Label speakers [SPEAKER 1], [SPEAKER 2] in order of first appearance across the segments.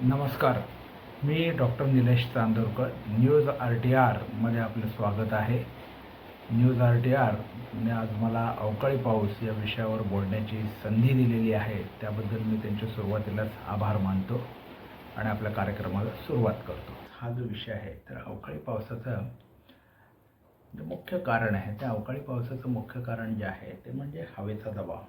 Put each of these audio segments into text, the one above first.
[SPEAKER 1] नमस्कार. मी doctor Nilesh Chandorkar news R T आरमध्ये आपलं स्वागत आहे. न्यूज आर टी आरने आज मला अवकाळी पाऊस या विषयावर बोलण्याची संधी दिलेली आहे. त्याबद्दल मी त्यांच्या सुरुवातीलाच आभार मानतो आणि आपल्या कार्यक्रमाला सुरुवात करतो. हा जो विषय आहे तर अवकाळी पावसाचं जे मुख्य कारण आहे त्या अवकाळी पावसाचं मुख्य कारण जे आहे ते म्हणजे हवेचा दबाव.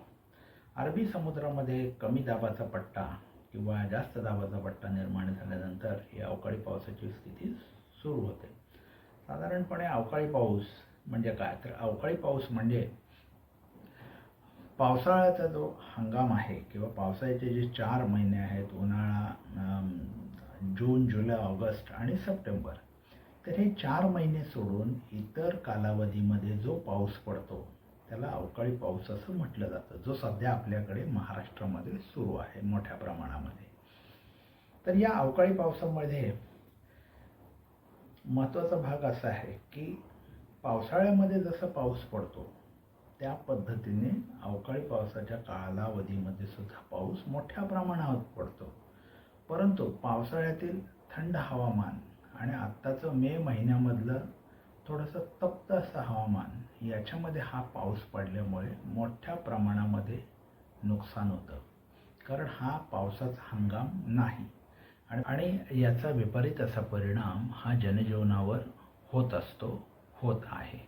[SPEAKER 1] अरबी समुद्रामध्ये कमी दाबाचा पट्टा किंवा जास्त दाबाचा पट्टा निर्माण झाल्यानंतर ही अवकाळी पावसाची स्थिती सुरू होते. साधारणपणे अवकाळी पाऊस म्हणजे काय? तर अवकाळी पाऊस म्हणजे पावसाळ्याचा जो हंगाम आहे किंवा पावसाळ्याचे जे चार महिने आहेत उन्हाळा जून जुलै ऑगस्ट आणि सप्टेंबर तर हे चार महिने सोडून इतर कालावधीमध्ये जो पाऊस पडतो त्याला अवकाळी पाऊस असं म्हटलं जातं. जो सध्या आपल्याकडे महाराष्ट्रामध्ये सुरू आहे मोठ्या प्रमाणामध्ये. तर या अवकाळी पावसामध्ये महत्त्वाचा भाग असा आहे की पावसाळ्यामध्ये जसा पाऊस पडतो त्या पद्धतीने अवकाळी पावसाच्या कालावधीमध्ये सुद्धा पाऊस मोठ्या प्रमाणावर पडतो. परंतु पावसाळ्यातील थंड हवामान आणि आत्ताचं मे महिन्यामधलं थोडंसं तप्त असं हवामान याच्यामध्ये हा पाऊस पडल्यामुळे मोठ्या प्रमाणामध्ये नुकसान होतं. कारण हा पावसाचा हंगाम नाही. आणि याचा विपरीत असा परिणाम हा जनजीवनावर होत असतो होत आहे.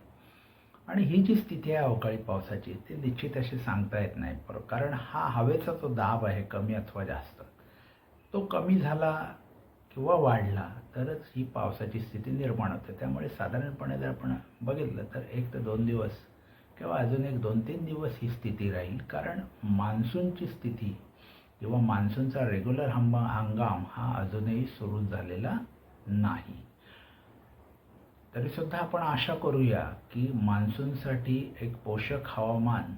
[SPEAKER 1] आणि ही जी स्थिती आहे अवकाळी पावसाची ती निश्चित अशी सांगता येत नाही. पर कारण हा हवेचा जो दाब आहे कमी अथवा जास्त तो कमी झाला किंवा वाढला तरच ही पावसाची स्थिती निर्माण होते. त्यामुळे साधारणपणे जर आपण बघितलं तर एक ते दोन दिवस किंवा अजून एक दोन तीन दिवस ही स्थिती राहील. कारण मान्सूनची स्थिती किंवा मान्सूनचा रेग्युलर हंबा हंगाम हा अजूनही सुरू झालेला नाही. तरीसुद्धा आपण आशा करूया की मान्सूनसाठी एक पोषक हवामान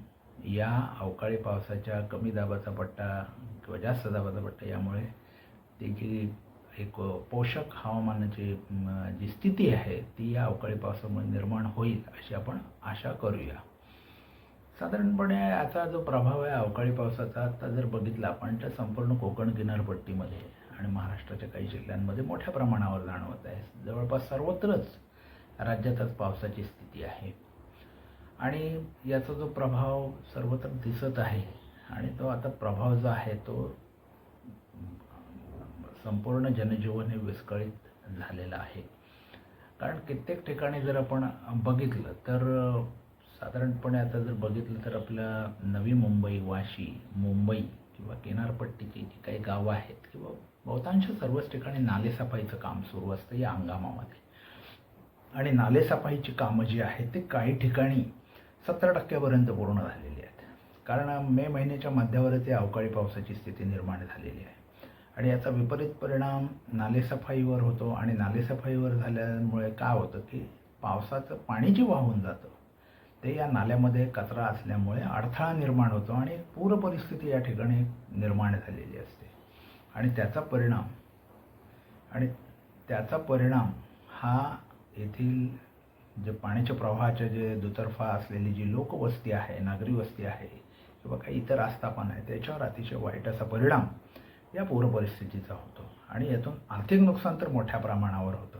[SPEAKER 1] या अवकाळी पावसाच्या कमी दाबाचा पट्टा किंवा जास्त दाबाचा पट्टा यामुळे त्याची एक पोषक हवामानाची जी स्थिती आहे ती या अवकाळी पावसामुळे निर्माण होईल अशी आपण आशा करूया. साधारणपणे याचा जो प्रभाव आहे अवकाळी पावसाचा आता जर बघितला आपण तर संपूर्ण कोकण किनारपट्टीमध्ये आणि महाराष्ट्राच्या काही जिल्ह्यांमध्ये मोठ्या प्रमाणावर जाणवत आहे. जवळपास सर्वत्रच राज्यातच पावसाची स्थिती आहे. आणि याचा जो प्रभाव सर्वत्र दिसत आहे आणि तो आता प्रभाव जो आहे तो संपूर्ण जनजीवन हे विस्कळीत झालेलं आहे. कारण कित्येक ठिकाणी जर आपण बघितलं तर साधारणपणे आता जर बघितलं तर आपल्या नवी मुंबई वाशी मुंबई किंवा किनारपट्टीची जी काही गावं आहेत किंवा बहुतांश सर्वच ठिकाणी नालेसफाईचं काम सुरू असतं या हंगामामध्ये. आणि नालेसफाईची कामं जी आहेत ते काही ठिकाणी सत्तर टक्क्यापर्यंत पूर्ण झालेली आहेत. कारण मे महिन्याच्या मध्यावरच या अवकाळी पावसाची स्थिती निर्माण झालेली आहे. आणि याचा विपरीत परिणाम नालेसफाईवर होतो आणि नालेसफाईवर झाल्यामुळे काय होतं की पावसाचं पाणी जे वाहून जातं. ते या नाल्यामध्ये कचरा असल्यामुळे अडथळा निर्माण होतो आणि पूर परिस्थिती या ठिकाणी निर्माण झालेली असते. आणि त्याचा परिणाम आणि त्याचा परिणाम हा येथील जे पाण्याच्या प्रवाहाच्या जे दुतर्फा असलेली जी लोकवस्ती आहे नागरी वस्ती आहे किंवा काही इतर आस्थापन आहे त्याच्यावर अतिशय वाईट असा परिणाम या पूरपरिस्थितीचा होतो. आणि यातून आर्थिक नुकसान तर मोठ्या प्रमाणावर होतं.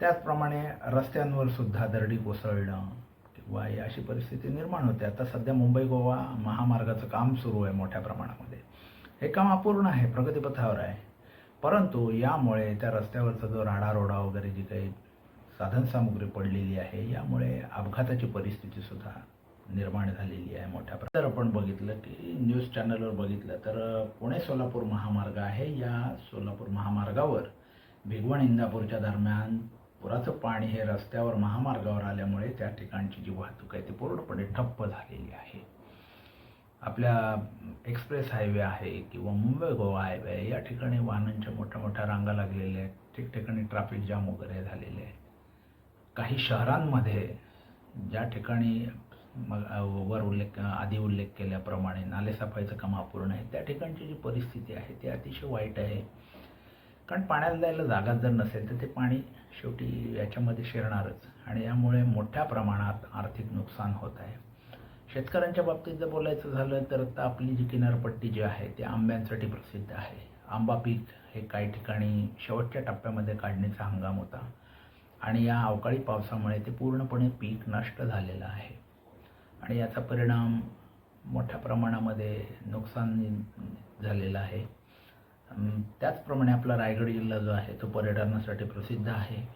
[SPEAKER 1] त्याचप्रमाणे रस्त्यांवर सुद्धा दरडी कोसळणं किंवा ही अशी परिस्थिती निर्माण होते. आता सध्या मुंबई गोवा महामार्गाचं काम सुरू आहे मोठ्या प्रमाणामध्ये. हे काम अपूर्ण आहे प्रगतीपथावर आहे. परंतु यामुळे त्या रस्त्यावरचा जो राडारोडा वगैरे जी काही साधनसामुग्री पडलेली आहे यामुळे अपघाताची परिस्थितीसुद्धा निर्माण झालेली आहे मोठ्या प्रमाणात. जर आपण बघितलं की न्यूज चॅनलवर बघितलं तर पुणे सोलापूर महामार्ग आहे. या सोलापूर महामार्गावर भिगवण इंदापूरच्या दरम्यान पुराचं पाणी हे रस्त्यावर महामार्गावर आल्यामुळे त्या ठिकाणची जी वाहतूक आहे ती पूर्णपणे ठप्प झालेली आहे. आपल्या एक्सप्रेस हायवे आहे किंवा मुंबई गोवा हायवे आहे या ठिकाणी वाहनांच्या मोठ्या मोठ्या रांगा लागलेल्या आहेत ठिकठिकाणी ट्रॅफिक जाम वगैरे झालेले आहे काही शहरांमध्ये ज्या ठिकाणी मग वर उल्लेख आधी उल्लेख केल्याप्रमाणे नालेसफाईचं काम अपूर्ण आहे. त्या ठिकाणची जी परिस्थिती आहे ती अतिशय वाईट आहे. कारण पाण्याला जायला जागा जर नसेल तर ते पाणी शेवटी याच्यामध्ये शिरणारच. आणि यामुळे मोठ्या प्रमाणात आर्थिक नुकसान होत आहे. शेतकऱ्यांच्या बाबतीत जर बोलायचं झालं तर आता आपली जी किनारपट्टी जी आहे ती आंब्यांसाठी प्रसिद्ध आहे. आंबा पीक हे काही ठिकाणी शेवटच्या टप्प्यामध्ये काढण्याचा हंगाम होता. आणि या अवकाळी पावसामुळे ते पूर्णपणे पीक नष्ट झालेलं आहे. आणि याचा परिणाम मोठ्या प्रमाणामध्ये नुकसान झालेलं आहे. त्याचप्रमाणे आपला रायगड जिल्हा जो आहे तो पर्यटनासाठी प्रसिद्ध आहे.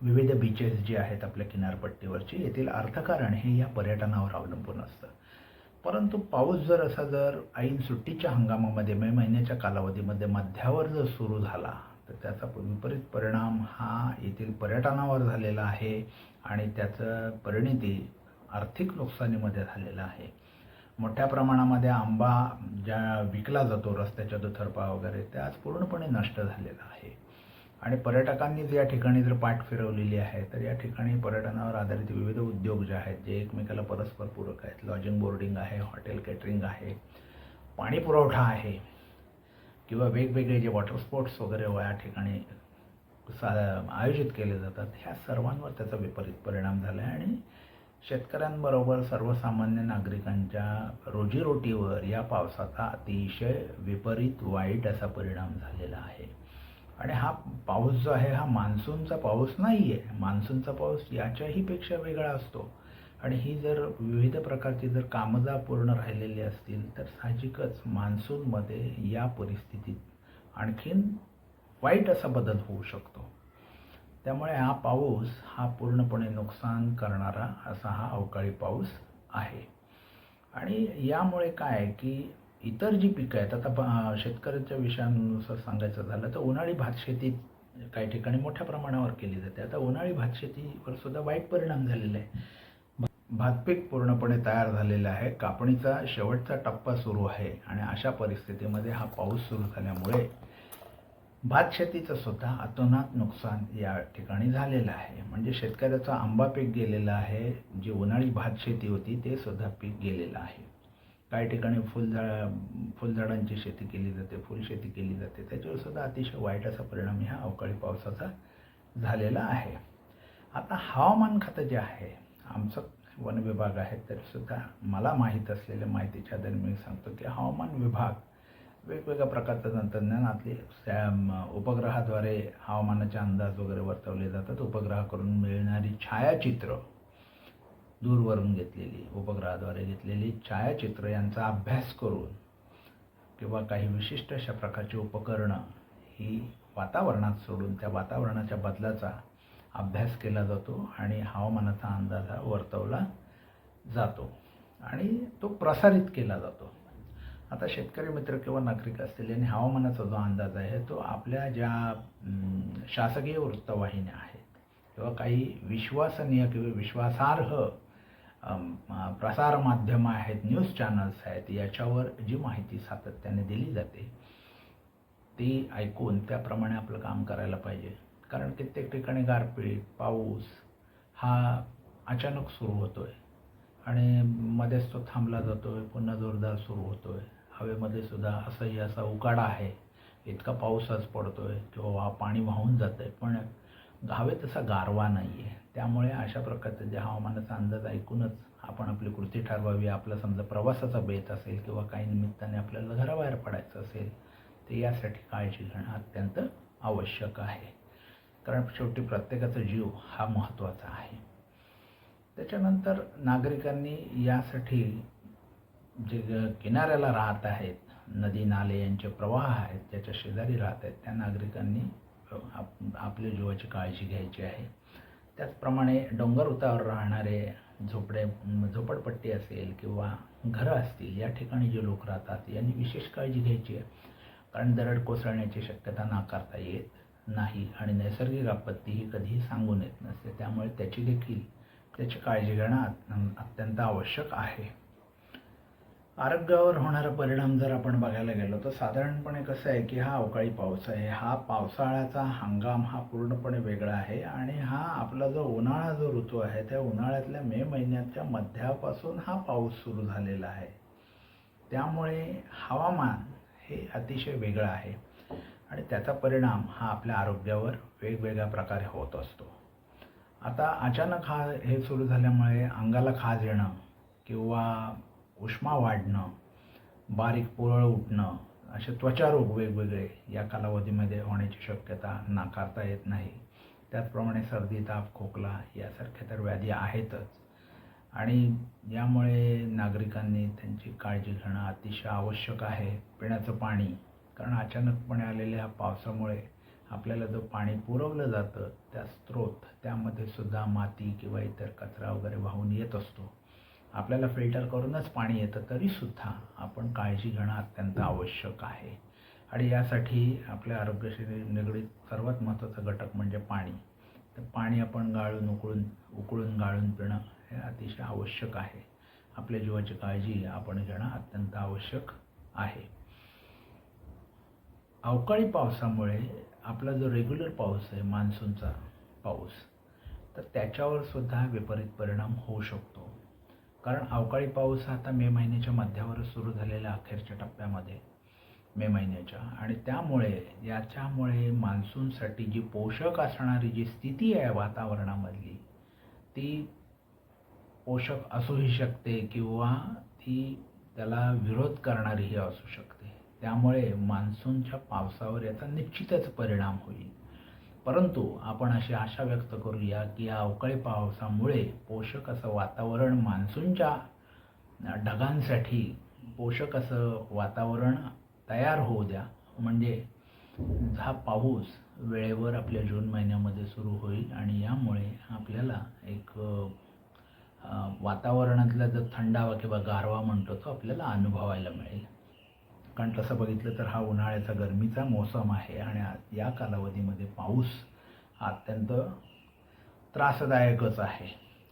[SPEAKER 1] विविध बीचेस जे आहेत आपल्या किनारपट्टीवरची येथील अर्थकारण हे या पर्यटनावर अवलंबून असतं. परंतु पाऊस जर असा जर ऐन सुट्टीच्या हंगामामध्ये मे महिन्याच्या कालावधीमध्ये मध्यावर जर सुरू झाला तर त्याचा विपरीत परिणाम हा येथील पर्यटनावर झालेला आहे आणि त्याचं परिणिती आर्थिक नुकसानीमध्ये झालेलं आहे. मोठ्या प्रमाणामध्ये आंबा ज्या विकला जातो रस्त्याच्या दुथरपा वगैरे त्याच आज पूर्णपणे नष्ट झालेला आहे. आणि पर्यटकांनी या ठिकाणी जर पाठ फिरवलेली आहे तर या ठिकाणी पर्यटनावर आधारित विविध उद्योग जे आहेत जे एकमेकाला परस्पर पूरक आहेत. लॉजिंग बोर्डिंग आहे हॉटेल केटरिंग आहे पाणी पुरवठा आहे किंवा वेगवेगळे जे वॉटर स्पोर्ट्स वगैरे या ठिकाणी सा आयोजित केले जातात ह्या सर्वांवर त्याचा विपरीत परिणाम झाला आहे आणि शेतकऱ्यांबरोबर सर्वसामान्य नागरिकांच्या रोजीरोटीवर या पावसाचा अतिशय विपरीत वाईट असा परिणाम झालेला आहे. आणि हा पाऊस जो आहे हा मान्सूनचा पाऊस नाही आहे मान्सूनचा पाऊस याच्याही पेक्षा वेगळा असतो. आणि ही जर विविध प्रकारची जर कामं पूर्ण राहिलेली असतील तर साहजिकच मान्सूनमध्ये या परिस्थितीत आणखीन वाईट असा बदल होऊ शकतो. त्यामुळे हा पाऊस हा पूर्णपणे नुकसान करणारा असा हा अवकाळी पाऊस आहे. आणि यामुळे काय आहे की इतर जी पिकं आहेत आता शेतकऱ्याच्या शेतकऱ्यांच्या विषयानुसार सांगायचं झालं तर उन्हाळी भात शेती काही ठिकाणी मोठ्या प्रमाणावर केली जाते. आता उन्हाळी भात शेतीवर सुद्धा वाईट परिणाम झालेला आहे. भातपीक पूर्णपणे तयार झालेलं आहे. कापणीचा शेवटचा टप्पा सुरू आहे आणि अशा परिस्थितीमध्ये हा पाऊस सुरू झाल्यामुळे भात शेतीचं सुद्धा अतोनात नुकसान या ठिकाणी झालेलं आहे. म्हणजे शेतकऱ्याचा आंबा पीक गेलेला आहे जी उन्हाळी भात शेती होती ते सुद्धा पीक गेलेलं आहे. काही ठिकाणी फुलझा फुलझाडांची शेती केली जाते फुलशेती केली जाते. त्याच्यावर सुद्धा अतिशय वाईट असा परिणाम ह्या अवकाळी पावसाचा झालेला आहे. आता हवामान खातं जे आहे आमचं वन विभाग आहे तरीसुद्धा मला माहीत असलेल्या माहितीच्या आधारे मी सांगतो की हवामान विभाग वेगवेगळ्या प्रकारचं तंत्रज्ञानातले त्या उपग्रहाद्वारे हवामानाचे अंदाज वगैरे वर्तवले जातात. उपग्रहाकडून मिळणारी छायाचित्र दूरवरून घेतलेली उपग्रहाद्वारे घेतलेली छायाचित्र यांचा अभ्यास करून किंवा काही विशिष्ट अशा प्रकारची उपकरणं ही वातावरणात सोडून त्या वातावरणाच्या बदलाचा अभ्यास केला जातो आणि हवामानाचा अंदाज हा वर्तवला जातो आणि तो प्रसारित केला जातो. आता शेतकरी मित्र किंवा नागरिक असतील यांनी हवामानाचा जो अंदाज आहे तो आपल्या ज्या शासकीय वृत्तवाहिन्या आहेत किंवा काही विश्वसनीय किंवा विश्वासार्ह प्रसार माध्यमं आहेत न्यूज चॅनल्स आहेत याच्यावर जी माहिती सातत्याने दिली जाते ती ऐकून त्याप्रमाणे आपलं काम करायला पाहिजे. कारण कित्येक ठिकाणी गारपीट पाऊस हा अचानक सुरू होतो आहे आणि मध्येच तो थांबला जातो आहे पुन्हा जोरदार सुरू होतो आहे हवेमध्ये सुद्धा असंही असा उकाडा आहे. इतका पाऊस आज पडतो आहे किंवा पाणी वाहून जातं आहे पण हवेत तसा गारवा नाही आहे त्यामुळे अशा प्रकारचं जे हवामानाचा अंदाज ऐकूनच आपण आपली कृती ठरवावी. आपला समजा प्रवासाचा बेत असेल किंवा काही निमित्ताने आपल्याला घराबाहेर पडायचं असेल तर यासाठी काळजी घेणं अत्यंत आवश्यक आहे. कारण शेवटी प्रत्येकाचा जीव हा महत्त्वाचा आहे. त्याच्यानंतर नागरिकांनी यासाठी जे ग- किनाऱ्याला राहत आहेत नदी नाले यांचे प्रवाह आहेत ज्याच्या शेजारी राहत आहेत त्या नागरिकांनी आप आपल्या जीवाची काळजी घ्यायची आहे. त्याचप्रमाणे डोंगर उतावर राहणारे झोपडे झोपडपट्टी असेल किंवा घरं असतील या ठिकाणी जे लोक राहतात यांनी विशेष काळजी घ्यायची आहे. कारण दरड कोसळण्याची शक्यता नाकारता येत नाही आणि नैसर्गिक आपत्ती ही कधीही सांगून येत नसते. त्यामुळे त्याची देखील त्याची काळजी घेणं अत्यंत आवश्यक आहे. आरोग्यावर होणारा परिणाम जर आपण बघायला गेलो तर साधारणपणे कसं आहे की हा अवकाळी पाऊस आहे. हा पावसाळ्याचा हंगाम हा पूर्णपणे वेगळा आहे आणि हा आपला जो उन्हाळा जो ऋतू आहे त्या उन्हाळ्यातल्या मे महिन्याच्या मध्यापासून हा पाऊस सुरू झालेला आहे. त्यामुळे हवामान हे अतिशय वेगळं आहे आणि त्याचा परिणाम हा आपल्या आरोग्यावर वेगवेगळ्या प्रकारे होत असतो. आता अचानक हा हे सुरू झाल्यामुळे अंगाला खाज येणं किंवा उष्मा वाढणं बारीक पुरळ उठणं असे त्वचारोग वेगवेगळे या कालावधीमध्ये होण्याची शक्यता नाकारता येत नाही. त्याचप्रमाणे सर्दी ताप खोकला यासारख्या तर व्याधी आहेतच. आणि यामुळे नागरिकांनी त्यांची काळजी घेणं अतिशय आवश्यक आहे. पिण्याचं पाणी कारण अचानकपणे आलेल्या पावसामुळे आपल्याला जो पाणी पुरवलं जातं त्या स्रोत त्यामध्ये सुद्धा माती किंवा इतर कचरा वगैरे वाहून येत असतो. आपल्याला फिल्टर करूनच पाणी येतं तरीसुद्धा आपण काळजी घेणं अत्यंत आवश्यक आहे. आणि यासाठी आपल्या आरोग्याशी निगडीत सर्वात महत्त्वाचा घटक म्हणजे पाणी. तर पाणी आपण गाळून उकळून उकळून गाळून पिणं हे अतिशय आवश्यक आहे. आपल्या जीवाची काळजी आपण घेणं अत्यंत आवश्यक आहे. अवकाळी पावसामुळे आपला जो रेग्युलर पाऊस आहे मान्सूनचा पाऊस तर त्याच्यावर सुद्धा विपरीत परिणाम होऊ शकतो. कारण अवकाळी पाऊस हा आता मे महिन्याच्या मध्यावरच सुरू झालेल्या अखेरच्या टप्प्यामध्ये मे महिन्याच्या. आणि त्यामुळे याच्यामुळे मान्सूनसाठी जी पोषक असणारी जी स्थिती आहे वातावरणामधली ती पोषक असूही शकते किंवा ती त्याला विरोध करणारीही असू शकते. त्यामुळे मान्सूनच्या पावसावर याचा निश्चितच परिणाम होईल. परंतु आपण अशी आशा व्यक्त करूया की या अवकाळी पावसामुळे पोषक असं वातावरण मान्सूनच्या ढगांसाठी पोषक असं वातावरण तयार होऊ द्या. म्हणजे हा पाऊस वेळेवर आपल्या जून महिन्यामध्ये सुरू होईल आणि यामुळे आपल्याला एक वातावरणातला जो थंडावा किंवा गारवा म्हणतो तो आपल्याला अनुभवायला मिळेल. कारण तसं बघितलं तर हा उन्हाळ्याचा गरमीचा मोसम आहे आणि या कालावधीमध्ये पाऊस हा अत्यंत त्रासदायकच आहे.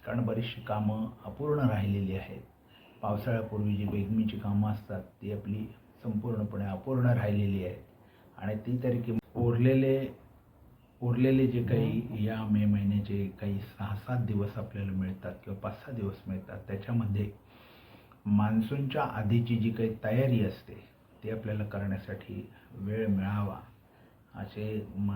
[SPEAKER 1] कारण बरीचशी कामं अपूर्ण राहिलेली आहेत. पावसाळ्यापूर्वी जी बेगमीची कामं असतात ती आपली संपूर्णपणे अपूर्ण राहिलेली आहेत. आणि ती तरी कि उरलेले उरलेले जे काही या मे महिन्याचे काही सहा सात दिवस आपल्याला मिळतात किंवा पाच सहा दिवस मिळतात त्याच्यामध्ये मान्सूनच्या आधीची जी काही तयारी असते ते आपल्याला करण्यासाठी वेळ मिळावा. असे म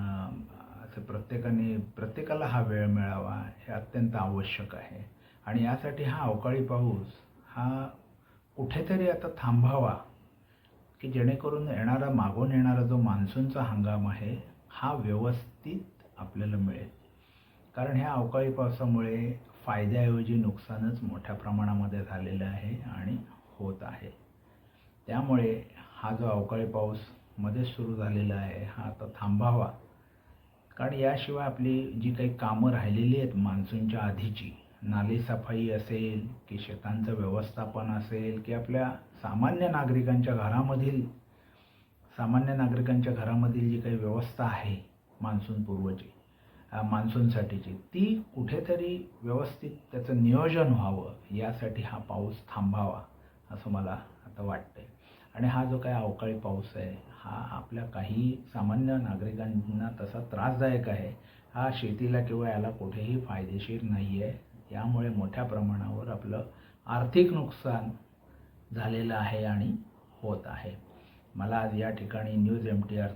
[SPEAKER 1] असं प्रत्येकाने प्रत्येकाला हा वेळ मिळावा हे अत्यंत आवश्यक आहे. आणि यासाठी हा अवकाळी पाऊस हा कुठेतरी आता थांबावा की जेणेकरून येणारा मागून येणारा जो मान्सूनचा हंगाम आहे हा व्यवस्थित आपल्याला मिळेल. कारण ह्या अवकाळी पावसामुळे फायद्याऐवजी नुकसानच मोठ्या प्रमाणामध्ये झालेलं आहे आणि होत आहे. त्यामुळे हा जो अवकाळी पाऊस मध्येच सुरू झालेला आहे हा आता थांबावा. कारण याशिवाय आपली जी काही कामं राहिलेली आहेत मान्सूनच्या आधीची नाली सफाई असेल की शेतांचं व्यवस्थापन असेल की आपल्या सामान्य नागरिकांच्या घरामधील सामान्य नागरिकांच्या घरामधील जी काही व्यवस्था आहे मान्सूनपूर्वची मान्सूनसाठीची ती कुठेतरी व्यवस्थित त्याचं नियोजन व्हावं यासाठी हा पाऊस थांबावा असं मला आता वाटतंय. आणि हा जो काही अवकाळी पाऊस आहे हा आपल्या काही सामान्य नागरिकांना तसा त्रासदायक आहे. हा शेतीला किंवा याला कुठेही फायदेशीर नाही आहे यामुळे मोठ्या प्रमाणावर आपलं आर्थिक नुकसान झालेलं आहे आणि होत आहे. मला आज या ठिकाणी न्यूज एम टी आर